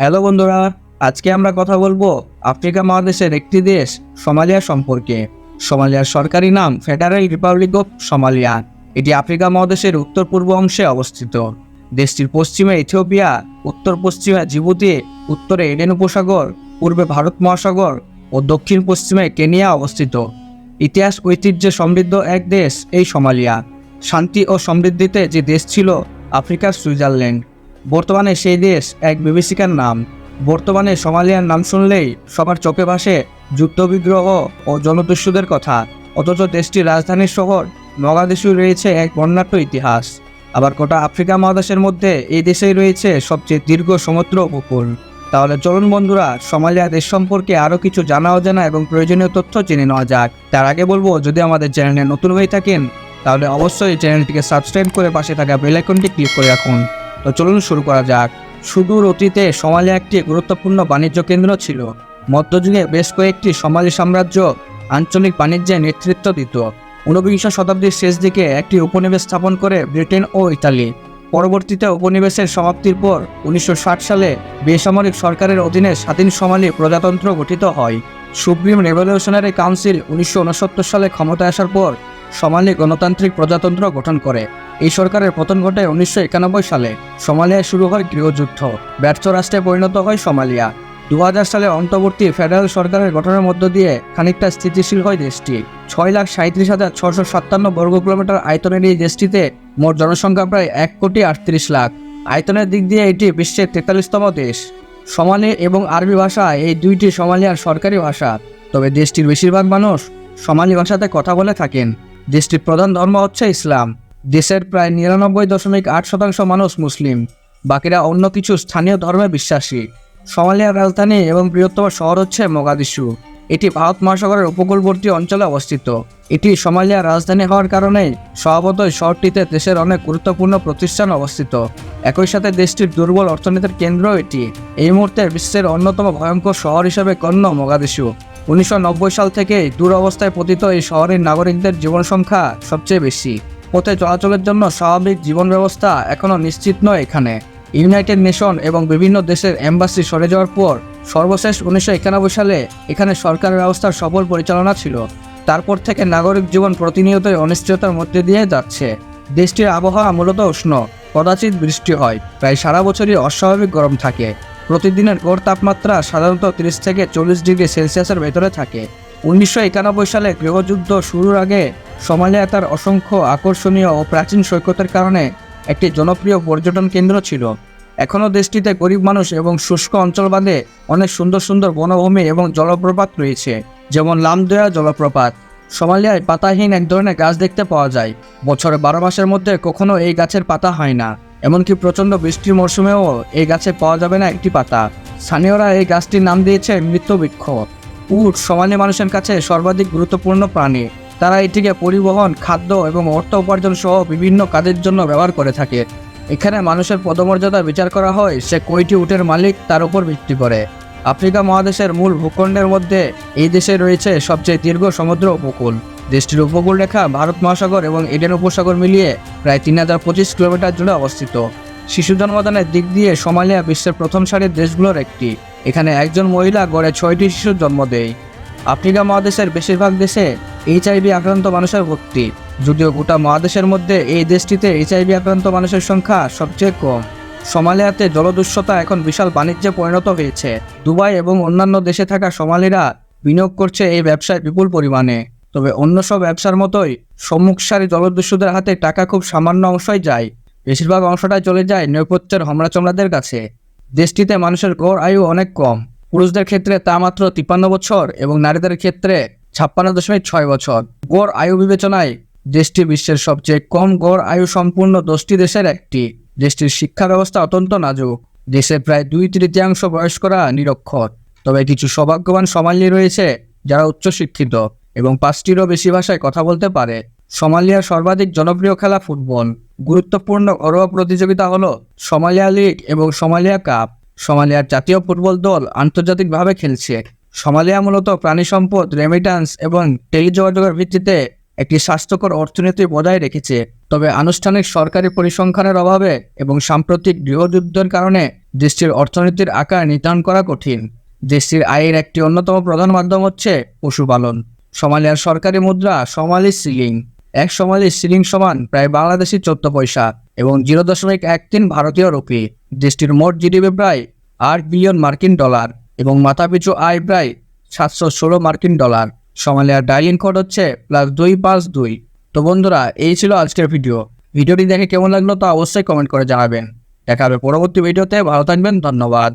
Hello বন্ধুরা, আজকে আমরা কথা বলব আফ্রিকা মহাদেশের একটি দেশ, সোমালিয়া সম্পর্কে। সোমালিয়ার সরকারি নাম ফেডারেল রিপাবলিক অফ সোমালিয়া। এটি আফ্রিকা মহাদেশের উত্তর পূর্ব অংশে অবস্থিত। দেশটির পশ্চিমে ইথিওপিয়া, উত্তর পশ্চিমে জিবুতি, উত্তরে এডেন উপসাগর, পূর্বে ভারত মহাসাগর ও দক্ষিণ পশ্চিমে কেনিয়া অবস্থিত। ইতিহাস ঐতিহ্যে সমৃদ্ধ এক দেশ এই সোমালিয়া। শান্তি ও সমৃদ্ধিতে যে দেশ ছিল, আফ্রিকার সুইজারল্যান্ড। বর্তমানে সেই দেশ এক বিভীষিকার নাম। বর্তমানে সোমালিয়ার নাম শুনলেই সবার চোখে ভাসে যুদ্ধবিগ্রহ ও জনদস্যুদের কথা। অথচ দেশটির রাজধানীর শহর মগাদেশু রয়েছে এক বর্ণাঢ্য ইতিহাস। আবার গোটা আফ্রিকা মহাদেশের মধ্যে এই দেশেই রয়েছে সবচেয়ে দীর্ঘ সমুদ্র উপকূল তাহলে চলুন বন্ধুরা, সোমালিয়া দেশ সম্পর্কে আরও কিছু জানা, অজানা এবং প্রয়োজনীয় তথ্য জেনে নেওয়া যাক। তার আগে বলব, যদি আমাদের চ্যানেলে নতুন হয়ে থাকেন, তাহলে অবশ্যই চ্যানেলটিকে সাবস্ক্রাইব করে পাশে থাকা বেল আইকনটি ক্লিক করে রাখুন। তো চলুন শুরু করা যাক। সুদূর অতীতে সোমালিয়া একটি গুরুত্বপূর্ণ বাণিজ্য কেন্দ্র ছিল। মধ্যযুগে বেশ কয়েকটি সোমালি সাম্রাজ্য আঞ্চলিক বাণিজ্যে নেতৃত্ব দিত। ঊনবিংশ শতাব্দীর শেষ দিকে একটি উপনিবেশ স্থাপন করে ব্রিটেন ও ইতালি। পরবর্তীতে উপনিবেশের সমাপ্তির পর উনিশশো ষাট সালে বেসামরিক সরকারের অধীনে স্বাধীন সোমালি প্রজাতন্ত্র গঠিত হয়। সুপ্রিম রেভলিউশনারি কাউন্সিল উনিশশো উনসত্তর সালে ক্ষমতায় আসার পর সোমালি গণতান্ত্রিক প্রজাতন্ত্র গঠন করে। এই সরকারের পতন ঘটে উনিশশো সালে। সোমালিয়ায় শুরু হয় গৃহযুদ্ধ। ব্যর্থ রাষ্ট্রে পরিণত হয় সোমালিয়া। দু সালে অন্তর্বর্তী ফেডারেল সরকারের গঠনের মধ্য দিয়ে খানিকটা স্থিতিশীল হয় দেশটি। ছয় লাখ সাঁত্রিশ হাজার ছশো সাতান্ন বর্গ কিলোমিটার আয়তনের এই দেশটিতে মোট জনসংখ্যা প্রায় এক কোটি আটত্রিশ লাখ। আয়তনের দিক দিয়ে এটি বিশ্বের তেতাল্লিশতম দেশ। সমালি এবং আরবি ভাষা এই দুইটি সোমালিয়ার সরকারি ভাষা। তবে দেশটির বেশিরভাগ মানুষ সোমালি ভাষাতে কথা বলে থাকেন। দেশটির প্রধান ধর্ম হচ্ছে ইসলাম। দেশের প্রায় নিরানব্বই দশমিক আট শতাংশ মানুষ মুসলিম। বাকিরা অন্য কিছু স্থানীয় ধর্মে বিশ্বাসী। সোমালিয়ার রাজধানী এবং বৃহত্তম শহর হচ্ছে মোগাদিসু এটি ভারত মহাসাগরের উপকূলবর্তী অঞ্চলে অবস্থিত। এটি সোমালিয়ার রাজধানী হওয়ার কারণে স্বভাবতই শহরটিতে দেশের অনেক গুরুত্বপূর্ণ প্রতিষ্ঠান অবস্থিত। একই সাথে দেশটির দুর্বল অর্থনীতির কেন্দ্র এটি। এই মুহূর্তে বিশ্বের অন্যতম ভয়ঙ্কর শহর হিসেবে গণ্য মোগাদিসু উনিশশো নব্বই সাল থেকে দুরবস্থায় পতিত এই শহরের নাগরিকদের জীবন সংখ্যা সবচেয়ে বেশি। পথে চলাচলের জন্য স্বাভাবিক জীবন ব্যবস্থা এখনও নিশ্চিত নয় এখানে। ইউনাইটেড নেশন এবং বিভিন্ন দেশের এম্বাসি সরে যাওয়ার পর সর্বশেষ উনিশশো একানব্বই সালে এখানে সরকার ব্যবস্থার সফল পরিচালনা ছিল। তারপর থেকে নাগরিক জীবন প্রতিনিয়তই অনিশ্চয়তার মধ্যে দিয়ে যাচ্ছে। দেশটির আবহাওয়া মূলত উষ্ণ, কদাচিৎ বৃষ্টি হয়। প্রায় সারা বছরই অস্বাভাবিক গরম থাকে। প্রতিদিনের গড় তাপমাত্রা সাধারণত তিরিশ থেকে চল্লিশ ডিগ্রি সেলসিয়াসের ভেতরে থাকে। উনিশশো একানব্বই সালে গৃহযুদ্ধ শুরুর আগে সোমালিয়া তার অসংখ্য আকর্ষণীয় ও প্রাচীন সৈকতের কারণে একটি জনপ্রিয় পর্যটন কেন্দ্র ছিল। এখনও দেশটিতে গরিব মানুষ এবং শুষ্ক অঞ্চল বাদে অনেক সুন্দর সুন্দর বনভূমি এবং জলপ্রপাত রয়েছে, যেমন লামদয়া জলপ্রপাত। সোমালিয়ায় পাতাহীন এক ধরনের গাছ দেখতে পাওয়া যায়। বছরে বারো মাসের মধ্যে কখনো এই গাছের পাতা হয় না। এমনকি প্রচণ্ড বৃষ্টির মরশুমেও এই গাছে পাওয়া যাবে না একটি পাতা। স্থানীয়রা এই গাছটির নাম দিয়েছে মৃত্যু বৃক্ষ। উট সমানে মানুষের কাছে সর্বাধিক গুরুত্বপূর্ণ প্রাণী। তারা এটিকে পরিবহন, খাদ্য এবং অর্থ উপার্জন সহ বিভিন্ন কাজের জন্য ব্যবহার করে থাকে। এখানে মানুষের পদমর্যাদা বিচার করা হয়, সে কয়টি উটের মালিক তার উপর ভিত্তি করে। আফ্রিকা মহাদেশের মূল ভূখণ্ডের মধ্যে এই দেশে রয়েছে সবচেয়ে দীর্ঘ সমুদ্র উপকূল। দেশটির উপকূল রেখা ভারত মহাসাগর এবং এডেন উপসাগর মিলিয়ে প্রায় তিন হাজার পঁচিশ কিলোমিটার জুড়ে অবস্থিত। শিশু জন্মদানের দিক দিয়ে সোমালিয়া বিশ্বের প্রথম সারির দেশগুলোর একটি। এখানে একজন মহিলা গড়ে ছয়টি শিশুর জন্ম দেয়। আফ্রিকা মহাদেশের বেশিরভাগ দেশে এইচআইভি আক্রান্ত মানুষের ভর্তি। যদিও গোটা মহাদেশের মধ্যে এই দেশটিতে এইচআইভি আক্রান্ত মানুষের সংখ্যা সবচেয়ে কম। সোমালিয়াতে জলদস্যতা এখন বিশাল বাণিজ্যে পরিণত হয়েছে। দুবাই এবং অন্যান্য দেশে থাকা সোমালিরা বিনিয়োগ করছে এই ব্যবসায় বিপুল পরিমাণে। তবে অন্য সব ব্যবসার মতোই সম্মুখসারী জলদস্যুদের হাতে টাকা খুব সামান্য অংশই যায়। বেশিরভাগ অংশটাই চলে যায় নৈপথ্যের হমরাচমরাদের কাছে। দেশটিতে মানুষের গড় আয়ু অনেক কম। পুরুষদের ক্ষেত্রে তা মাত্র তিপ্পান্ন বছর এবং নারীদের ক্ষেত্রে ছাপ্পান্ন দশমিক ছয় বছর। গড় আয়ু বিবেচনায় দেশটি বিশ্বের সবচেয়ে কম গড় আয়ু সম্পূর্ণ দশটি দেশের একটি। দেশটির শিক্ষা ব্যবস্থা অত্যন্ত নাজুক। দেশের প্রায় দুই তৃতীয়াংশ বয়স্করা নিরক্ষর। তবে কিছু সৌভাগ্যবান সমালি রয়েছে যারা উচ্চশিক্ষিত এবং পাঁচটিরও বেশি ভাষায় কথা বলতে পারে। সোমালিয়ার সর্বাধিক জনপ্রিয় খেলা ফুটবল। গুরুত্বপূর্ণ ঘরোয়া প্রতিযোগিতা হলো সোমালিয়া লিগ এবং সোমালিয়া কাপ। সোমালিয়ার জাতীয় ফুটবল দল আন্তর্জাতিকভাবে খেলছে। সোমালিয়া মূলত প্রাণী সম্পদ রেমিটান্স এবং টেলিযোগাযোগের ভিত্তিতে একটি স্বাস্থ্যকর অর্থনীতি বজায় রেখেছে। তবে আনুষ্ঠানিক সরকারি পরিসংখ্যানের অভাবে এবং সাম্প্রতিক গৃহযুদ্ধের কারণে দেশটির অর্থনীতির আকার নির্ধারণ করা কঠিন। দেশটির আয়ের একটি অন্যতম প্রধান মাধ্যম হচ্ছে পশুপালন। সোমালিয়ার সরকারি মুদ্রা সোমালি সিলিং এক সোমালি সিলিং সমান প্রায় বাংলাদেশি চোদ্দ পয়সা এবং জিরো দশমিক এক তিন ভারতীয় রুপি। দেশটির মোট জিডিপি প্রায় আট বিলিয়ন মার্কিন ডলার এবং মাথাপিছু আয় প্রায় সাতশো ষোলো মার্কিন ডলার। সোমালিয়ার ডাইলিং কোড হচ্ছে প্লাস দুই পাঁচ দুই। তো বন্ধুরা, এই ছিল আজকের ভিডিও ভিডিওটি দেখে কেমন লাগল তা অবশ্যই কমেন্ট করে জানাবেন। দেখা হবে পরবর্তী ভিডিওতে ভালো থাকবেন, ধন্যবাদ।